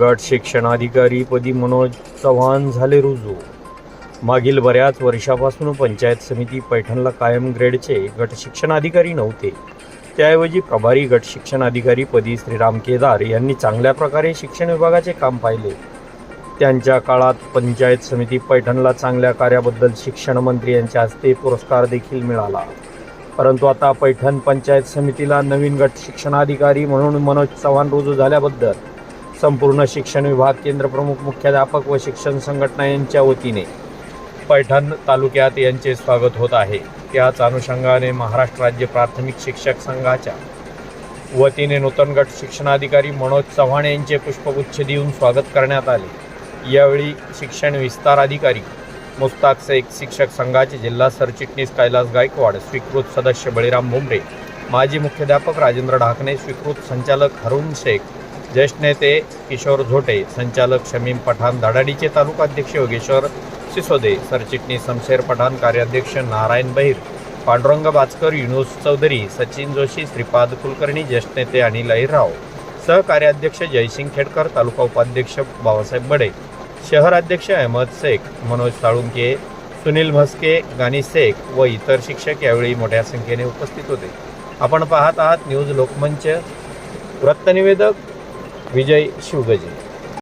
गट शिक्षणाधिकारीपदी मनोज चव्हाण झाले रुजू. मागील बऱ्याच वर्षापासून पंचायत समिती पैठणला कायम ग्रेडचे गट शिक्षणाधिकारी नव्हते. त्याऐवजी प्रभारी गट शिक्षणाधिकारीपदी श्रीराम केदार यांनी चांगल्या प्रकारे शिक्षण विभागाचे काम पाहिले. त्यांच्या काळात पंचायत समिती पैठणला चांगल्या कार्याबद्दल शिक्षण मंत्री यांच्या हस्ते पुरस्कार देखील मिळाला. परंतु आता पैठण पंचायत समितीला नवीन गट शिक्षणाधिकारी म्हणून मनोज चव्हाण रुजू झाल्याबद्दल संपूर्ण शिक्षण विभाग केंद्रप्रमुख मुख्याध्यापक व शिक्षण संघटना यांच्या वतीने पैठण तालुक्यात यांचे स्वागत होत आहे. त्याच अनुषंगाने महाराष्ट्र राज्य प्राथमिक शिक्षक संघाच्या वतीने नूतन गट शिक्षणाधिकारी मनोज चव्हाण यांचे पुष्पगुच्छ देऊन स्वागत करण्यात आले. यावेळी शिक्षण विस्तार अधिकारी मुस्ताक शेख शिक्षक संघाचे जिल्हा सरचिटणीस कैलास गायकवाड स्वीकृत सदस्य बळीराम भुमरे माजी मुख्याध्यापक राजेंद्र ढाकणे स्वीकृत संचालक हरुण शेख ज्येष्ठ नेते किशोर झोटे संचालक शमीम पठाण धडाडीचे तालुकाध्यक्ष योगेश्वर सिसोदे सरचिटणीस शमशेर पठाण कार्याध्यक्ष नारायण बहिर पांडुरंग बाचकर युनुस चौधरी सचिन जोशी श्रीपाद कुलकर्णी ज्येष्ठ नेते अनिल अहिरराव सहकार्याध्यक्ष जयसिंग खेडकर तालुका उपाध्यक्ष बाबासाहेब बडे शहर अध्यक्ष अहमद शेख मनोज साळुंके सुनील म्हस्के गानी शेख व इतर शिक्षक यावेळी मोठ्या संख्येने उपस्थित होते. आपण पाहत आहात न्यूज लोकमंच. वृत्तनिवेदक विजय शिवगजे.